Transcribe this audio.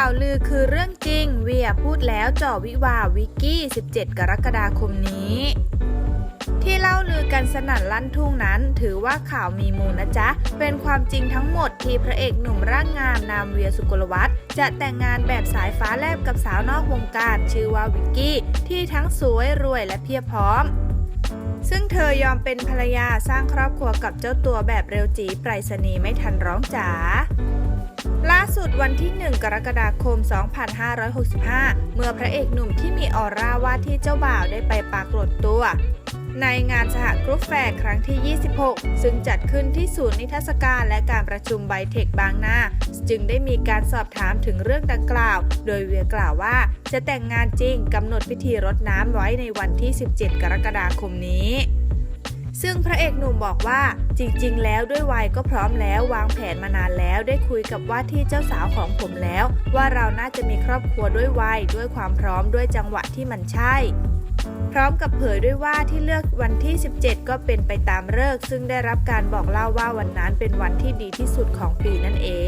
ข่าวลือคือเรื่องจริง เวียพูดแล้วจ่อวิวาวิกกี้ 17 กรกฎาคมนี้ ที่เล่าลือกันสนั่นลั่นทุ่งนั้น ถือว่าข่าวมีมูลนะจ๊ะ เป็นความจริงทั้งหมดที่พระเอกหนุ่มร่างงามนามเวียสุกลวัฒน์จะแต่งงานแบบสายฟ้าแลบกับสาวนอกวงการ ชื่อว่าวิกกี้ ที่ทั้งสวยรวยและเพียบพร้อมซึ่งเธอยอมเป็นภรรยาสร้างครอบครัวกับเจ้าตัวแบบเร็วจีไปรษณีย์ไม่ทันร้องจ๋า ล่าสุดวันที่ 1 กรกฎาคม 2565 เมื่อพระเอกหนุ่มที่มีออร่าว่าที่เจ้าบ่าวได้ไปปรากฏตัว ในงานสหกรุ๊ปแฟร์ครั้งที่ 26 ซึ่งจัดขึ้นที่ศูนย์นิทรรศการและการประชุมไบเทคบางนาจึงได้มีการสอบถามถึงเรื่องดังกล่าว โดยเวียกล่าวว่าจะแต่งงานจริงกำหนดพิธีรดน้ำไว้ในวันที่ 17 กรกฎาคมนี้ ซึ่งพระเอกหนุ่มบอกว่าจริงๆ แล้วด้วยวัยก็พร้อมแล้ววางแผนมานานแล้วได้คุยกับว่าที่เจ้าสาวของผมแล้ว ว่าเราน่าจะมีครอบครัวด้วยวัยด้วยความพร้อมด้วยจังหวะที่มันใช่ พร้อมกับเผยด้วยว่าที่เลือกวันที่ 17 ก็เป็นไปตามเลิกซึ่งได้รับการบอกเล่าว่าวันนั้นเป็นวันที่ดีที่สุดของปีนั่นเอง